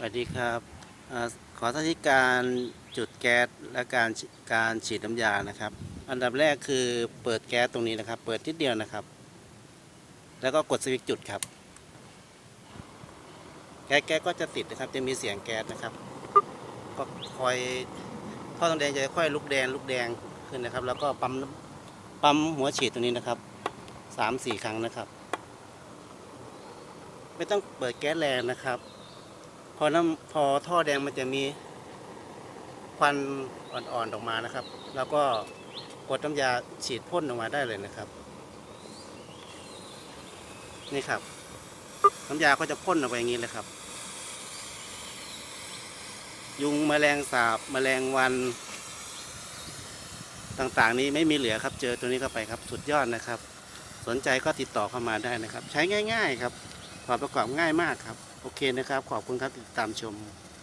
สวัสดีครับอขอสาธิตการจุดแก๊สและการการฉีดน้ำยานะครับ อันดับแรกคือเปิดแก๊สตรงนี้นะครับ เปิดทิดเดียวนะครับ แล้วก็กดสวิตช์จุดครับ แก๊สแก๊สก็จะติดนะครับ จะมีเสียงแก๊สนะครับ ก็คอยท่อทองแดงจะค่อยลุกแดงลุกแดงขึ้นนะครับ แล้วก็ปั๊มปั๊มหัวฉีดตรงนี้นะครับสามสี่ครั้งนะครับ ไม่ต้องเปิดแก๊สแรงนะครับ พอน้ำพอท่อแดงมันจะมีควันอ่อนๆออกมานะครับ แล้วก็กดน้ำยาฉีดพ่นออกมาได้เลยนะครับ นี่ครับ น้ำยาก็จะพ่นออกไปอย่างนี้เลยครับ ยุงแมลงสาบแมลงวัน ต่างๆ นี้ไม่มีเหลือครับ เจอตัวนี้เข้าไปครับ สุดยอดนะครับ สนใจก็ติดต่อเข้ามาได้นะครับ ใช้ง่าย ๆ ครับถอดประกอบง่ายมากครับ โอเคนะครับ ขอบคุณครับติดตามชม